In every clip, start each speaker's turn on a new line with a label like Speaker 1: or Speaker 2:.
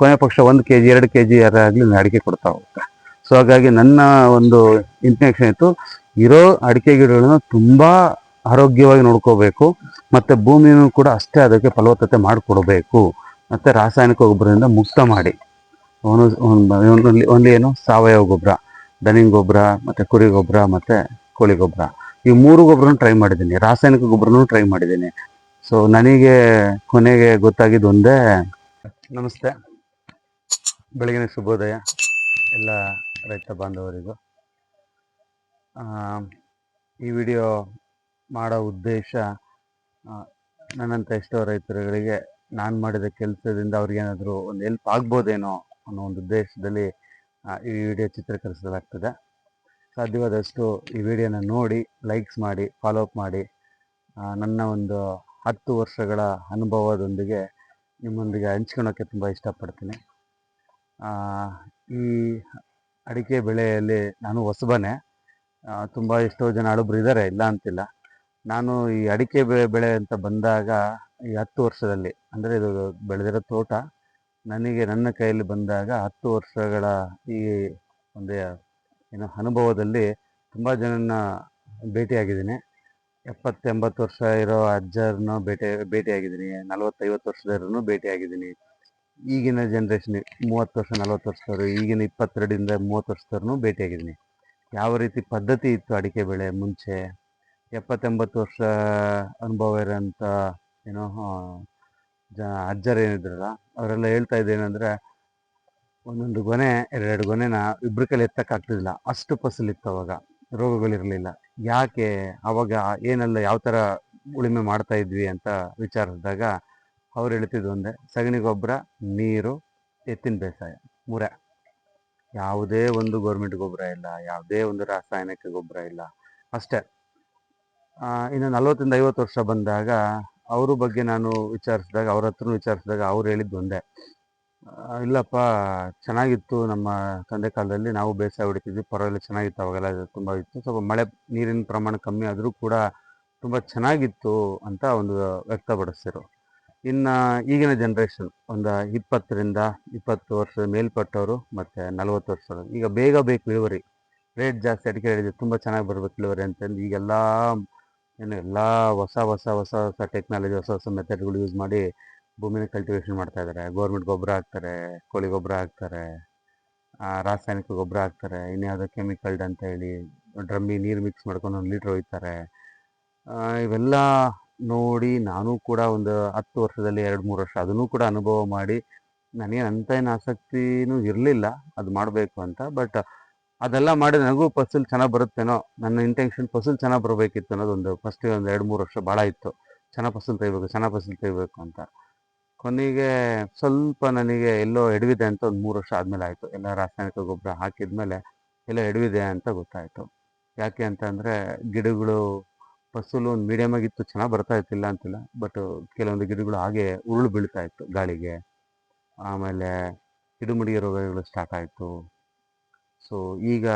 Speaker 1: ಕೊನೆ ಪಕ್ಷ ಒಂದು ಕೆ ಜಿ ಎರಡು ಕೆ ಜಿ ಆಗಲಿ ಅಡಿಕೆ ಕೊಡ್ತಾ ಹೋಗುತ್ತೆ ಸೊ ಹಾಗಾಗಿ ನನ್ನ ಒಂದು ಇಂಟೆನ್ಷನ್ ಇತ್ತು, ಇರೋ ಅಡಿಕೆ ಗಿಡಗಳನ್ನು ತುಂಬ ಆರೋಗ್ಯವಾಗಿ ನೋಡ್ಕೋಬೇಕು, ಮತ್ತು ಭೂಮಿನೂ ಕೂಡ ಅಷ್ಟೇ ಅದಕ್ಕೆ ಫಲವತ್ತತೆ ಮಾಡಿಕೊಡಬೇಕು. ಮತ್ತು ರಾಸಾಯನಿಕ ಗೊಬ್ಬರದಿಂದ ಮುಕ್ತ ಮಾಡಿ. ಒಂದು ಓನ್ಲಿ ಏನು, ಸಾವಯವ ಗೊಬ್ಬರ ದನಿನ ಗೊಬ್ಬರ, ಮತ್ತು ಕುರಿ ಗೊಬ್ಬರ, ಮತ್ತು ಕೋಳಿ ಗೊಬ್ಬರ. ಈ ಮೂರು ಗೊಬ್ಬರನೂ ಟ್ರೈ ಮಾಡಿದ್ದೀನಿ. ರಾಸಾಯನಿಕ ಗೊಬ್ಬರನೂ ಟ್ರೈ ಮಾಡಿದ್ದೀನಿ. ಸೊ ನನಗೆ ಕೊನೆಗೆ ಗೊತ್ತಾಗಿದ್ದು ಒಂದೇ, ನಮಸ್ತೆ. ಬೆಳಗಿನ ಶುಭೋದಯ ಎಲ್ಲ ರೈತ ಬಾಂಧವರಿಗೂ. ಈ ವಿಡಿಯೋ ಮಾಡೋ ಉದ್ದೇಶ ನನ್ನಂಥ ಎಷ್ಟೋ ರೈತರುಗಳಿಗೆ ನಾನು ಮಾಡಿದ ಕೆಲಸದಿಂದ ಅವ್ರಿಗೇನಾದರೂ ಒಂದು ಹೆಲ್ಪ್ ಆಗ್ಬೋದೇನೋ ಅನ್ನೋ ಒಂದು ಉದ್ದೇಶದಲ್ಲಿ ಈ ವಿಡಿಯೋ ಚಿತ್ರೀಕರಿಸಲಾಗ್ತದೆ. ಸಾಧ್ಯವಾದಷ್ಟು ಈ ವಿಡಿಯೋನ ನೋಡಿ ಲೈಕ್ಸ್ ಮಾಡಿ ಫಾಲೋ ಅಪ್ ಮಾಡಿ ನನ್ನ ಒಂದು ಹತ್ತು ವರ್ಷಗಳ ಅನುಭವದೊಂದಿಗೆ ನಿಮ್ಮೊಂದಿಗೆ ಹಂಚ್ಕೊಳೋಕ್ಕೆ ತುಂಬ ಇಷ್ಟಪಡ್ತೀನಿ. ಈ ಅಡಿಕೆ ಬೆಳೆಯಲ್ಲಿ ನಾನು ಹೊಸಬನೇ. ತುಂಬ ಎಷ್ಟೋ ಜನ ಹಳಬ್ರು ಇದ್ದಾರೆ ಇಲ್ಲ ಅಂತಿಲ್ಲ. ನಾನು ಈ ಅಡಿಕೆ ಬೆಳೆ ಬೆಳೆ ಅಂತ ಬಂದಾಗ ಈ ಹತ್ತು ವರ್ಷದಲ್ಲಿ, ಅಂದರೆ ಇದು ಬೆಳೆದಿರೋ ತೋಟ, ನನಗೆ ನನ್ನ ಕೈಯಲ್ಲಿ ಬಂದಾಗ ಹತ್ತು ವರ್ಷಗಳ ಈ ಒಂದು ಏನು ಅನುಭವದಲ್ಲಿ ತುಂಬ ಜನನ ಭೇಟಿಯಾಗಿದ್ದೀನಿ. ಎಪ್ಪತ್ತೆಂಬತ್ತು ವರ್ಷ ಇರೋ ಅಜ್ಜರನ್ನು ಭೇಟಿ, ಭೇಟಿಯಾಗಿದ್ದೀನಿ. ನಲವತ್ತೈವತ್ತು ವರ್ಷದವ್ರನ್ನು ಭೇಟಿಯಾಗಿದ್ದೀನಿ. ಈಗಿನ ಜನ್ರೇಷನ್ ಮೂವತ್ತು ವರ್ಷ, ನಲ್ವತ್ತು ವರ್ಷದವರು, ಈಗಿನ ಇಪ್ಪತ್ತೆರಡರಿಂದ ಮೂವತ್ತು ವರ್ಷದವ್ರನ್ನೂ ಭೇಟಿಯಾಗಿದ್ದೀನಿ. ಯಾವ ರೀತಿ ಪದ್ಧತಿ ಇತ್ತು ಅಡಿಕೆ ಬೆಳೆ ಮುಂಚೆ? ಎಪ್ಪತ್ತೆಂಬತ್ತು ವರ್ಷ ಅನುಭವ ಇರೋಂಥ, ಏನೋ ಜ, ಅಜ್ಜರು ಏನಿದ್ರಲ್ಲ, ಅವರೆಲ್ಲ ಹೇಳ್ತಾ ಇದ್ದೇನೆಂದರೆ ಒಂದೊಂದು ಗೊನೆ, ಎರಡೆರಡು ಗೊನೆನ ಇಬ್ಬರ ಕೈಲಿ ಎತ್ತಕ್ಕಾಗ್ತಿದ್ದಿಲ್ಲ. ಅಷ್ಟು ಫಸಲಿತ್ತು ಅವಾಗ. ರೋಗಗಳಿರಲಿಲ್ಲ. ಯಾಕೆ? ಅವಾಗ ಏನೆಲ್ಲ, ಯಾವ ಥರ ಉಳುಮೆ ಮಾಡ್ತಾ ಇದ್ವಿ ಅಂತ ವಿಚಾರಿಸಿದಾಗ ಅವ್ರು ಹೇಳ್ತಿದ್ದು ಒಂದೇ, ಸಗಣಿ ಗೊಬ್ಬರ, ನೀರು, ಎತ್ತಿನ ಬೇಸಾಯ, ಮೂರೇ. ಯಾವುದೇ ಒಂದು ಗೌರ್ಮೆಂಟ್ ಗೊಬ್ಬರ ಇಲ್ಲ, ಯಾವುದೇ ಒಂದು ರಾಸಾಯನಿಕ ಗೊಬ್ಬರ ಇಲ್ಲ. ಅಷ್ಟೇ. ಇನ್ನು ನಲವತ್ತರಿಂದ ಐವತ್ತು ವರ್ಷ ಬಂದಾಗ ಅವ್ರ ಬಗ್ಗೆ ನಾನು ವಿಚಾರಿಸಿದಾಗ, ಅವ್ರ ಹತ್ರ ವಿಚಾರಿಸಿದಾಗ ಅವ್ರು ಹೇಳಿದ್ದು ಒಂದೇ. ಇಲ್ಲಪ್ಪ, ಚೆನ್ನಾಗಿತ್ತು ನಮ್ಮ ತಂದೆ ಕಾಲದಲ್ಲಿ, ನಾವು ಬೇಸಾಯ ಹೊಡಿತಿದ್ವಿ, ಪರವಾಗಿಲ್ಲ, ಚೆನ್ನಾಗಿತ್ತು, ಅವಾಗೆಲ್ಲ ತುಂಬ ಇತ್ತು. ಸ್ವಲ್ಪ ಮಳೆ, ನೀರಿನ ಪ್ರಮಾಣ ಕಮ್ಮಿ ಆದರೂ ಕೂಡ ತುಂಬ ಚೆನ್ನಾಗಿತ್ತು ಅಂತ ಒಂದು ವ್ಯಕ್ತಪಡಿಸಿರು ಇನ್ನು ಈಗಿನ ಜನ್ರೇಷನ್ ಒಂದು ಇಪ್ಪತ್ತರಿಂದ ಇಪ್ಪತ್ತು ವರ್ಷ ಮೇಲ್ಪಟ್ಟವರು ಮತ್ತು ನಲವತ್ತು ವರ್ಷದವರು ಈಗ ಬೇಗ ಬೇಕು ಇಳುವರಿ. ರೇಟ್ ಜಾಸ್ತಿ ಅಡಿಕೆ ಹೇಳಿದೆ ತುಂಬ ಚೆನ್ನಾಗಿ ಬರ್ಬೇಕು ಇಳುವರಿ ಅಂತಂದು ಈಗೆಲ್ಲ ಏನು ಎಲ್ಲ ಹೊಸ ಹೊಸ ಹೊಸ ಹೊಸ ಟೆಕ್ನಾಲಜಿ ಹೊಸ ಹೊಸ ಮೆಥಡ್ಗಳು ಯೂಸ್ ಮಾಡಿ ಭೂಮಿನ ಕಲ್ಟಿವೇಷನ್ ಮಾಡ್ತಾ ಇದ್ದಾರೆ ಗೌರ್ಮೆಂಟ್ ಗೊಬ್ಬರ ಹಾಕ್ತಾರೆ, ಕೋಳಿ ಗೊಬ್ಬರ ಹಾಕ್ತಾರೆ ರಾಸಾಯನಿಕ ಗೊಬ್ಬರ ಹಾಕ್ತಾರೆ ಇನ್ಯಾವುದೋ ಕೆಮಿಕಲ್ಡ್ ಅಂತ ಹೇಳಿ, ಡ್ರಮ್ಮಿ ನೀರು ಮಿಕ್ಸ್ ಮಾಡ್ಕೊಂಡು ಒಂದು ಲೀಟ್ರ್ ಒಯ್ತಾರೆ. ಇವೆಲ್ಲ ನೋಡಿ ನಾನು ಕೂಡ ಒಂದು ಹತ್ತು ವರ್ಷದಲ್ಲಿ ಎರಡು ಮೂರು ವರ್ಷ ಅದನ್ನು ಕೂಡ ಅನುಭವ ಮಾಡಿ ನನಗೆ ಅಂತ ಏನು ಆಸಕ್ತಿನೂ ಇರಲಿಲ್ಲ, ಅದು ಮಾಡಬೇಕು ಅಂತ. ಬಟ್ ಅದೆಲ್ಲ ಮಾಡಿ ನನಗೂ ಫಸಲ್ ಚೆನ್ನಾಗಿ ಬರುತ್ತೇನೋ, ನನ್ನ ಇಂಟೆನ್ಷನ್ ಫಸಲ್ ಚೆನ್ನಾಗಿ ಬರಬೇಕಿತ್ತು ಅನ್ನೋದೊಂದು ಫಸ್ಟ್ ಒಂದು ಎರಡು ಮೂರು ವರ್ಷ ಭಾಳ ಇತ್ತು. ಚೆನ್ನಾಗಿ ಫಸಲ್ ತೆಗಿಬೇಕು, ಚೆನ್ನಾಗಿ ಫಸಲ್ ತೆಗಿಬೇಕು ಅಂತ. ಕೊನೆಗೆ ಸ್ವಲ್ಪ ನನಗೆ ಎಲ್ಲೋ ಎಡವಿದೆ ಅಂತ ಒಂದು ಮೂರು ವರ್ಷ ಆದಮೇಲೆ ಆಯಿತು. ಎಲ್ಲ ರಾಸಾಯನಿಕ ಗೊಬ್ಬರ ಹಾಕಿದ್ಮೇಲೆ ಎಲ್ಲ ಎಡವಿದೆ ಅಂತ ಗೊತ್ತಾಯಿತು. ಯಾಕೆ ಅಂತಂದರೆ ಗಿಡಗಳು ಫಸಲು ಒಂದು ಮೀಡಿಯಮ್ ಆಗಿತ್ತು ಚೆನ್ನಾಗಿ ಬರ್ತಾ ಇತ್ತಿಲ್ಲ ಅಂತಿಲ್ಲ. ಬಟ್ ಕೆಲವೊಂದು ಗಿಡಗಳು ಹಾಗೆ ಉರುಳು ಬೀಳ್ತಾ ಇತ್ತು ಗಾಳಿಗೆ. ಆಮೇಲೆ ಗಿಡಮುಡಿಗೆ ರೋಗಗಳು ಸ್ಟಾರ್ಟ್ ಆಯಿತು. ಸೊ ಈಗ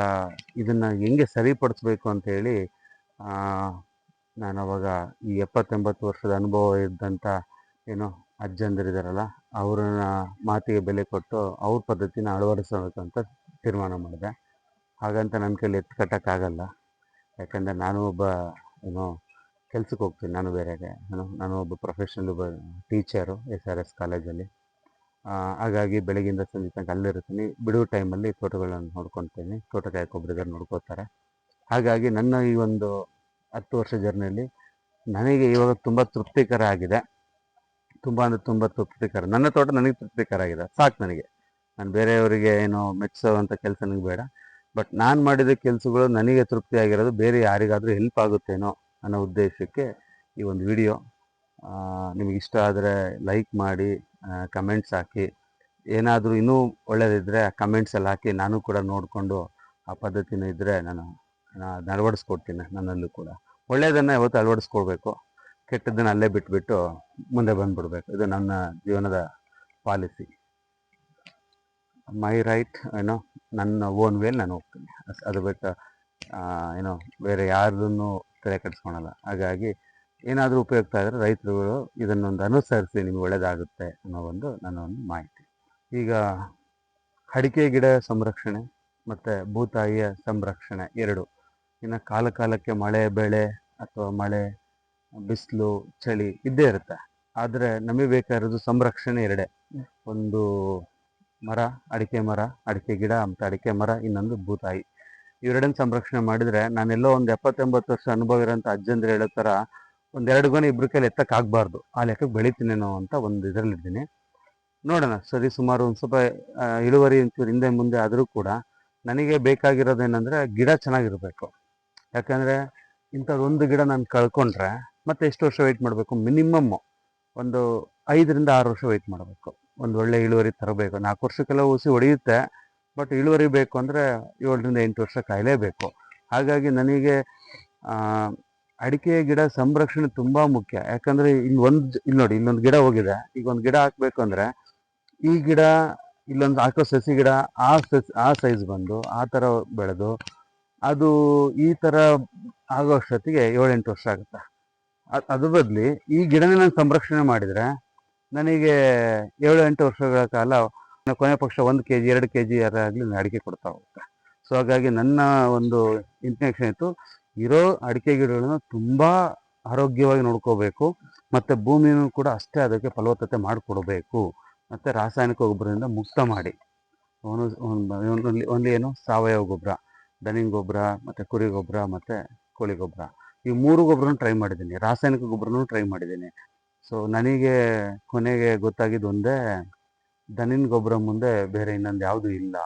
Speaker 1: ಇದನ್ನು ಹೆಂಗೆ ಸರಿಪಡಿಸ್ಬೇಕು ಅಂತ ಹೇಳಿ ನಾನು ಅವಾಗ ಈ ಎಪ್ಪತ್ತೆಂಬತ್ತು ವರ್ಷದ ಅನುಭವ ಇದ್ದಂಥ ಏನು ಅಜ್ಜಂದಿರಿದಾರಲ್ಲ, ಅವ್ರನ್ನ ಮಾತಿಗೆ ಬೆಲೆ ಕೊಟ್ಟು ಅವ್ರ ಪದ್ಧತಿನ ಅಳವಡಿಸಬೇಕಂತ ತೀರ್ಮಾನ ಮಾಡಿದೆ. ಹಾಗಂತ ನನ್ನ ಕೈಲಿ ಎತ್ತು ಕಟ್ಟೋಕ್ಕಾಗಲ್ಲ. ಯಾಕಂದರೆ ನಾನು ಒಬ್ಬ ಏನೋ ಕೆಲ್ಸಕ್ಕೆ ಹೋಗ್ತೀನಿ. ನಾನು ಬೇರೆಗೆ ಏನೋ ನಾನು ಒಬ್ಬ ಪ್ರೊಫೆಷ್ನಲ್ ಒಬ್ಬ ಟೀಚರು ಎಸ್ ಆರ್ ಎಸ್ ಕಾಲೇಜಲ್ಲಿ ಹಾಗಾಗಿ ಬೆಳಗಿಂದ ಸಂಜೆ ತನಕ ಅಲ್ಲಿರ್ತೀನಿ ಬಿಡುವ ಟೈಮಲ್ಲಿ ತೋಟಗಳನ್ನು ನೋಡ್ಕೊತೀನಿ ತೋಟಗಾರಿಕೆ ಒಬ್ಬರಿದ್ದಾರೆ ನೋಡ್ಕೋತಾರೆ ಹಾಗಾಗಿ ನನ್ನ ಈ ಒಂದು ಹತ್ತು ವರ್ಷ ಜರ್ನಿಯಲ್ಲಿ ನನಗೆ ಇವಾಗ ತುಂಬ ತೃಪ್ತಿಕರ ಆಗಿದೆ. ತುಂಬ ಅಂದರೆ ತುಂಬ ತೃಪ್ತಿಕರ. ನನ್ನ ತೋಟ ನನಗೆ ತೃಪ್ತಿಕರ ಆಗಿದೆ. ಸಾಕು ನನಗೆ. ನಾನು ಬೇರೆಯವರಿಗೆ ಏನು ಮೆಚ್ಚಿಸೋವಂಥ ಕೆಲಸ ನನಗೆ ಬೇಡ. ಬಟ್ ನಾನು ಮಾಡಿದ ಕೆಲಸಗಳು ನನಗೆ ತೃಪ್ತಿ ಆಗಿರೋದು ಬೇರೆ ಯಾರಿಗಾದರೂ ಹೆಲ್ಪ್ ಆಗುತ್ತೇನೋ ಅನ್ನೋ ಉದ್ದೇಶಕ್ಕೆ ಈ ಒಂದು ವಿಡಿಯೋ ನಿಮಗೆ ಇಷ್ಟ ಆದರೆ ಲೈಕ್ ಮಾಡಿ ಕಮೆಂಟ್ಸ್ ಹಾಕಿ. ಏನಾದರೂ ಇನ್ನೂ ಒಳ್ಳೆಯದಿದ್ದರೆ ಕಮೆಂಟ್ಸಲ್ಲಿ ಹಾಕಿ. ನಾನು ಕೂಡ ನೋಡಿಕೊಂಡು ಆ ಪದ್ಧತಿನ ಇದ್ದರೆ ನಾನು ಅಳವಡಿಸ್ಕೊಡ್ತೀನಿ ನನ್ನಲ್ಲೂ ಕೂಡ. ಒಳ್ಳೆಯದನ್ನು ಯಾವತ್ತು ಅಳವಡಿಸ್ಕೊಳ್ಬೇಕು ಕೆಟ್ಟದ್ದನ್ನು ಅಲ್ಲೇ ಬಿಟ್ಬಿಟ್ಟು ಮುಂದೆ ಬಂದುಬಿಡ್ಬೇಕು. ಇದು ನನ್ನ ಜೀವನದ ಪಾಲಿಸಿ ಮೈ ರೈಟ್ ಏನೋ ನನ್ನ ಓನ್ ವೇಲ್ ನಾನು ಹೋಗ್ತೀನಿ. ಅದು ಬಿಟ್ಟು ಏನೋ, ಬೇರೆ ಯಾರದನ್ನು ತಲೆ ಕೆಡಿಸ್ಕೊಳಲ್ಲ ಹಾಗಾಗಿ ಏನಾದರೂ ಉಪಯುಕ್ತ ಆದರೆ ರೈತರುಗಳು ಇದನ್ನೊಂದು ಅನುಸರಿಸಿ ನಿಮ್ಗೆ ಒಳ್ಳೆಯದಾಗುತ್ತೆ ಅನ್ನೋ ಒಂದು ನನ್ನ ಒಂದು ಮಾಹಿತಿ. ಈಗ ಅಡಿಕೆ ಗಿಡ ಸಂರಕ್ಷಣೆ ಮತ್ತು ಭೂತಾಯಿಯ ಸಂರಕ್ಷಣೆ ಎರಡು. ಇನ್ನು ಕಾಲ ಕಾಲಕ್ಕೆ ಮಳೆ, ಬೆಳೆ ಅಥವಾ ಮಳೆ, ಬಿಸಿಲು, ಚಳಿ ಇದ್ದೇ ಇರುತ್ತೆ. ಆದರೆ ನಮಗೆ ಬೇಕಾಗಿರೋದು ಸಂರಕ್ಷಣೆ ಎರಡೇ. ಒಂದು ಮರ, ಅಡಿಕೆ ಮರ, ಅಡಿಕೆ ಗಿಡ ಅಂತ ಅಡಿಕೆ ಮರ, ಇನ್ನೊಂದು ಭೂತಾಯಿ. ಇವೆರಡನ್ನ ಸಂರಕ್ಷಣೆ ಮಾಡಿದರೆ ನಾನೆಲ್ಲೋ ಒಂದು ಎಪ್ಪತ್ತೆಂಬತ್ತು ವರ್ಷ ಅನುಭವ ಇರೋಂಥ ಅಜ್ಜಂದ್ರೆ ಹೇಳೋ ಥರ ಒಂದೆರಡು ಗೊನೆ ಇಬ್ಬರ ಕೈಲಿ ಎತ್ತಕ್ಕಾಗಬಾರ್ದು ಆ ಲೆಕ್ಕಕ್ಕೆ ಬೆಳಿತೀನೇನೋ ಅಂತ ಒಂದು ಇದರಲ್ಲಿದ್ದೀನಿ. ನೋಡೋಣ, ಸರಿ, ಸುಮಾರು ಒಂದು ಸ್ವಲ್ಪ ಇಳುವರಿ ಒಂಚೂರು ಹಿಂದೆ ಮುಂದೆ ಆದರೂ ಕೂಡ ನನಗೆ ಬೇಕಾಗಿರೋದೇನೆಂದರೆ ಗಿಡ ಚೆನ್ನಾಗಿರಬೇಕು. ಯಾಕಂದರೆ ಇಂಥದ್ದು ಒಂದು ಗಿಡ ನಾನು ಕಳ್ಕೊಂಡ್ರೆ ಮತ್ತೆ ಎಷ್ಟು ವರ್ಷ ವೆಯ್ಟ್ ಮಾಡಬೇಕು? ಮಿನಿಮಮ್ಮು ಒಂದು ಐದರಿಂದ ಆರು ವರ್ಷ ವೆಯ್ಟ್ ಮಾಡಬೇಕು. ಒಂದು ಒಳ್ಳೆ ಇಳುವರಿ ತರಬೇಕು. ನಾಲ್ಕು ವರ್ಷಕ್ಕೆಲ್ಲ ಉಸಿ ಹೊಡೆಯುತ್ತೆ, ಬಟ್ ಇಳುವರಿ ಬೇಕು ಅಂದರೆ ಏಳರಿಂದ ಎಂಟು ವರ್ಷ ಕಾಯಲೇಬೇಕು. ಹಾಗಾಗಿ ನನಗೆ ಅಡಿಕೆ ಗಿಡ ಸಂರಕ್ಷಣೆ ತುಂಬ ಮುಖ್ಯ. ಯಾಕಂದರೆ ಇಲ್ಲಿ ಒಂದು ಇಲ್ಲಿ ನೋಡಿ, ಇಲ್ಲೊಂದು ಗಿಡ ಹೋಗಿದೆ. ಈಗ ಒಂದು ಗಿಡ ಹಾಕಬೇಕು ಅಂದರೆ ಈ ಗಿಡ, ಇಲ್ಲೊಂದು ಹಾಕೋ ಸಸಿ ಗಿಡ ಆ ಸಸಿ, ಆ ಸೈಜ್ ಬಂದು, ಆ ಥರ ಬೆಳೆದು, ಅದು ಈ ಥರ ಆಗೋ ಅಷ್ಟೊತ್ತಿಗೆ ಏಳೆಂಟು ವರ್ಷ ಆಗುತ್ತೆ. ಅದು ಅದ್ರ ಬದಲಿ ಈ ಗಿಡನೇ ನಾನು ಸಂರಕ್ಷಣೆ ಮಾಡಿದರೆ ನನಗೆ ಏಳು ಎಂಟು ವರ್ಷಗಳ ಕಾಲ ಕೊನೆ ಪಕ್ಷ ಒಂದು ಕೆ ಜಿ ಎರಡು ಕೆ ಜಿ ಆಗಲಿ ಅಡಿಕೆ ಕೊಡ್ತಾ ಹೋಗುತ್ತೆ ಸೊ ಹಾಗಾಗಿ ನನ್ನ ಒಂದು ಇಂಟೆನ್ಷನ್ ಇತ್ತು, ಇರೋ ಅಡಿಕೆ ಗಿಡಗಳನ್ನು ತುಂಬ ಆರೋಗ್ಯವಾಗಿ ನೋಡ್ಕೋಬೇಕು, ಮತ್ತು ಭೂಮಿನೂ ಕೂಡ ಅಷ್ಟೇ ಅದಕ್ಕೆ ಫಲವತ್ತತೆ ಮಾಡಿಕೊಡಬೇಕು, ಮತ್ತು ರಾಸಾಯನಿಕ ಗೊಬ್ಬರದಿಂದ ಮುಕ್ತ ಮಾಡಿ. ಅವನು ಒಂದು ಏನು, ಸಾವಯವ ಗೊಬ್ಬರ ದನಿನ ಗೊಬ್ಬರ, ಮತ್ತು ಕುರಿ ಗೊಬ್ಬರ, ಮತ್ತು ಕೋಳಿ ಗೊಬ್ಬರ. ಈ ಮೂರು ಗೊಬ್ಬರನೂ ಟ್ರೈ ಮಾಡಿದ್ದೀನಿ, ರಾಸಾಯನಿಕ ಗೊಬ್ಬರನೂ ಟ್ರೈ ಮಾಡಿದ್ದೀನಿ. ಸೊ ನನಗೆ ಕೊನೆಗೆ ಗೊತ್ತಾಗಿದ್ದು ಒಂದೇ ದನಿನ ಗೊಬ್ಬರ ಮುಂದೆ ಬೇರೆ ಇನ್ನೊಂದು ಯಾವುದು ಇಲ್ಲ.